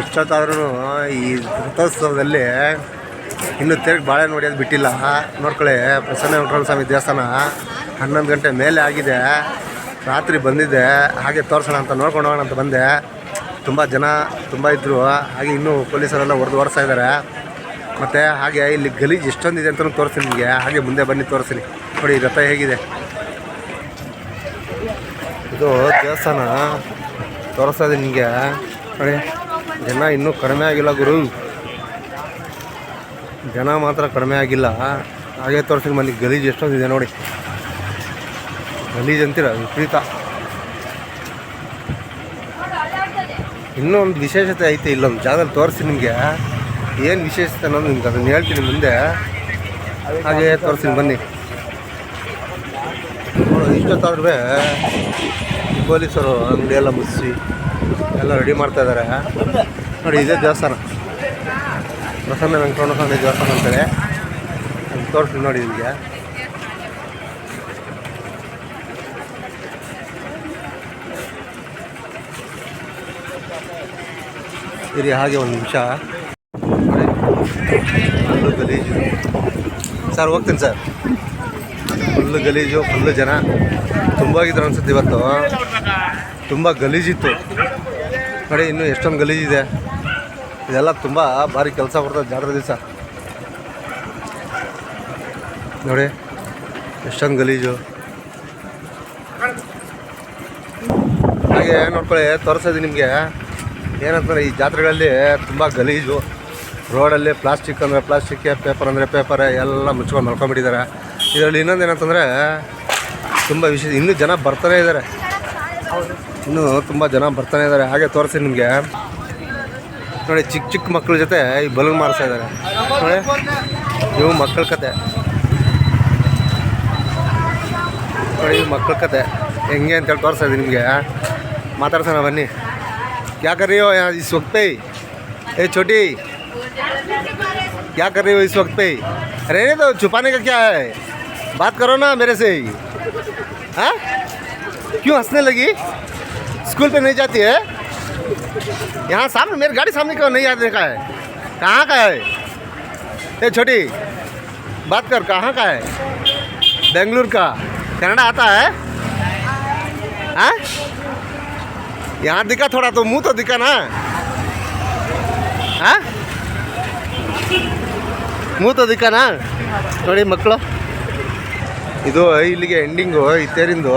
ಇಷ್ಟೊತ್ತಾದ್ರೂ ಈ ರಥೋತ್ಸವದಲ್ಲಿ ಇನ್ನು ತಿರುಗಿ ಬಾಳೆ ಅದು ಬಿಟ್ಟಿಲ್ಲ. ನೋಡ್ಕೊಳ್ಳಿ, ಪ್ರಸನ್ನ ವೆಂಕಟರಮಣ ಸ್ವಾಮಿ ದೇವಸ್ಥಾನ ಹನ್ನೊಂದು ಗಂಟೆ ಮೇಲೆ ಆಗಿದೆ. ರಾತ್ರಿ ಬಂದಿದ್ದೆ ಹಾಗೆ ತೋರಿಸೋಣ ಅಂತ ನೋಡ್ಕೊಂಡು ಹೋಗೋಣ ಅಂತ ಬಂದೆ. ತುಂಬ ಜನ, ತುಂಬ ಇದ್ದರು ಹಾಗೆ ಇನ್ನೂ ಪೊಲೀಸರೆಲ್ಲ ಹೊಡೆದು ಓಡಿಸ್ತಾ ಇದ್ದಾರೆ. ಮತ್ತು ಹಾಗೆ ಇಲ್ಲಿ ಗಲೀಜು ಎಷ್ಟೊಂದಿದೆ ಅಂತಲೂ ತೋರಿಸ್ತೀನಿ ನಿಮಗೆ. ಹಾಗೆ ಮುಂದೆ ಬನ್ನಿ, ತೋರಿಸ್ತೀನಿ. ನೋಡಿ ರಥ ಹೇಗಿದೆ. ಇದು ದೇವಸ್ಥಾನ ತೋರಿಸ್ತಾ ಇದೆ ನಿಮಗೆ. ನೋಡಿ. ಜನ ಇನ್ನೂ ಕಡಿಮೆ ಆಗಿಲ್ಲ ಗುರು. ಜನ ಮಾತ್ರ ಕಡಿಮೆ ಆಗಿಲ್ಲ. ಹಾಗೆ ತೋರಿಸ್ತೀನಿ ಮನೆ ಗಲೀಜು ಎಷ್ಟೊಂದಿದೆ ನೋಡಿ. ಗಲೀಜು ಅಂತೀರ? ವಿಪರೀತ. ಇನ್ನೂ ಒಂದು ವಿಶೇಷತೆ ಐತೆ ಇಲ್ಲೊಂದು ಜಾಗದಲ್ಲಿ ತೋರಿಸಿ ನಿಮಗೆ. ಏನು ವಿಶೇಷತೆ ಅನ್ನೋದು ನಿಮ್ಗೆ ಅದನ್ನು ಹೇಳ್ತೀನಿ ಮುಂದೆ. ಹಾಗೆ ತೋರಿಸ್ತೀನಿ ಬನ್ನಿ. ಇಷ್ಟೊತ್ತಾದ್ರೂ ಪೊಲೀಸರು ಅಂಗಡಿಯೆಲ್ಲ ಮುಚ್ಚಿ ಎಲ್ಲ ರೆಡಿ ಮಾಡ್ತಾ ಇದ್ದಾರೆ ನೋಡಿ, ಇದೇ ದೇವಸ್ಥಾನ. ಪ್ರಸನ್ನ ವೆಂಕಟರಮಣ ಸ್ವಾಮಿ ದೇವಸ್ಥಾನ ಅದು ತೋರಿಸ್ತೀನಿ ನೋಡಿ ನಿಮಗೆ. ಇರಿ ಹಾಗೆ ಒಂದು ನಿಮಿಷ. ಫುಲ್ಲು ಗಲೀಜು. ಸರ್, ಹೋಗ್ತೀನಿ ಸರ್. ಫುಲ್ಲು ಗಲೀಜು, ಫುಲ್ಲು ಜನ. ತುಂಬ ಆಗಿದ್ರು ಅನ್ಸುತ್ತೆ ಇವತ್ತು. ತುಂಬ ಗಲೀಜಿತ್ತು. ನೋಡಿ, ಇನ್ನೂ ಎಷ್ಟೊಂದು ಗಲೀಜಿದೆ ಇದೆಲ್ಲ ತುಂಬ ಭಾರಿ ಕೆಲಸ ಬರ್ತದೆ ಜಾತ್ರೆ ದಿವಸ. ನೋಡಿ, ಎಷ್ಟೊಂದು ಗಲೀಜು. ಹಾಗೆ ನೋಡ್ಕೊಳ್ಳಿ, ತೋರಿಸೋದು ನಿಮಗೆ. ಏನಂತಂದರೆ, ಈ ಜಾತ್ರೆಗಳಲ್ಲಿ ತುಂಬ ಗಲೀಜು. ರೋಡಲ್ಲಿ ಪ್ಲಾಸ್ಟಿಕ್ ಅಂದರೆ ಪ್ಲಾಸ್ಟಿಕ್ಕೆ ಪೇಪರ್ ಅಂದರೆ ಪೇಪರ್ ಎಲ್ಲ ಮುಚ್ಕೊಂಡು ಮಲ್ಕೊಂಡ್ಬಿಟ್ಟಿದ್ದಾರೆ. ಇದರಲ್ಲಿ ಇನ್ನೊಂದು ಏನಂತಂದರೆ ತುಂಬ ವಿಶೇಷ ಇನ್ನೂ ಜನ ಬರ್ತಾನೆ ಇದ್ದಾರೆ. ಇನ್ನೂ ತುಂಬ ಜನ ಬರ್ತಾನೆ ಇದ್ದಾರೆ ಹಾಗೆ ತೋರಿಸಿ ನಿಮಗೆ ನೋಡಿ ಚಿಕ್ಕ ಚಿಕ್ಕ ಮಕ್ಕಳ ಜೊತೆ ಈ ಬಲೂನ್ ಮಾರಿಸ್ತಾ ಇದ್ದಾರೆ ನೋಡಿ ಇವು ಮಕ್ಕಳ ಕತೆ ನೋಡಿ ಇವು ಮಕ್ಕಳ ಕತೆ ಹೆಂಗೆ ಅಂತೇಳಿ ತೋರಿಸ್ತಾ ಇದ್ದೀನಿ ನಿಮಗೆ ಮಾತಾಡ್ಸೋಣ ಬನ್ನಿ क्या कर रही हो यहाँ इस वक्त पे ए छोटी क्या कर रही हो इस वक्त पे रहने दो छुपाने का क्या है बात करो ना मेरे से ही हाँ क्यों हंसने लगी स्कूल पे नहीं जाती है यहाँ सामने मेरी गाड़ी सामने क्यों नहीं आने का है कहाँ का है ए छोटी बात कर कहाँ का है बेंगलुरु का कनाडा आता है हाँ यहाँ दिखा थोड़ा तो मुंह तो दिखा ना हाँ ಮುಖ तो ದಿಕ್ಕಾನಾ ನೋಡಿ ಮಕ್ಕಳು ಇದು ಇಲ್ಲಿಗೆ ಎಂಡಿಂಗು ಈ ತೇರಿಂದು